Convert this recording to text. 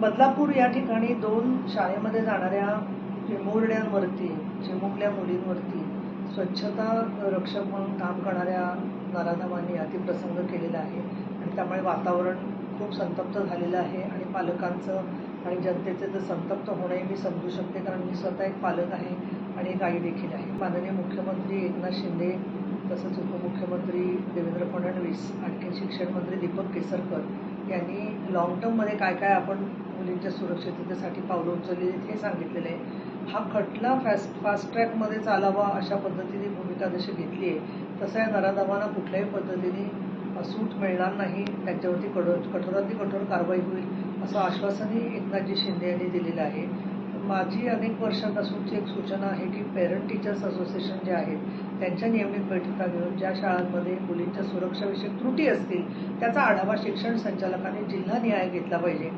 बदलापूर या ठिकाणी दोन शाळेमध्ये जाणाऱ्या चिमुरड्यांवरती चिमुकल्या मुलींवरती स्वच्छता रक्षक म्हणून काम करणाऱ्या नारानावांनी अतिप्रसंग केलेला आहे. आणि त्यामुळे वातावरण खूप संतप्त झालेलं आहे आणि पालकांचं आणि जनतेचे तर संतप्त होणंही मी समजू शकते कारण मी स्वतः एक पालक आहे आणि एक आई देखील आहे. माननीय मुख्यमंत्री एकनाथ शिंदे तसंच उपमुख्यमंत्री देवेंद्र फडणवीस आणखी शिक्षण मंत्री दीपक केसरकर यांनी लॉंग टर्ममध्ये काय काय आपण मुलींच्या सुरक्षिततेसाठी पावलं उचलली हे सांगितलेलं आहे. हा खटला फास्ट फास्ट ट्रॅकमध्ये चालावा अशा पद्धतीने भूमिका जशी घेतली आहे तसं या नराधमांना कुठल्याही पद्धतीने सूट मिळणार नाही. त्यांच्यावरती कडो कठोरातली कठोर कारवाई होईल असं आश्वासनही एकनाथजी शिंदे यांनी दिलेलं आहे. माझी अनेक वर्षांपासूनची एक सूचना आहे की पेरेंट टीचर्स असोसिएशन जे आहेत त्यांच्या नियमित बैठका घेऊन ज्या शाळांमध्ये मुलींच्या सुरक्षाविषयक त्रुटी असतील त्याचा आढावा शिक्षण संचालकांनी जिल्हानिहाय घेतला पाहिजे.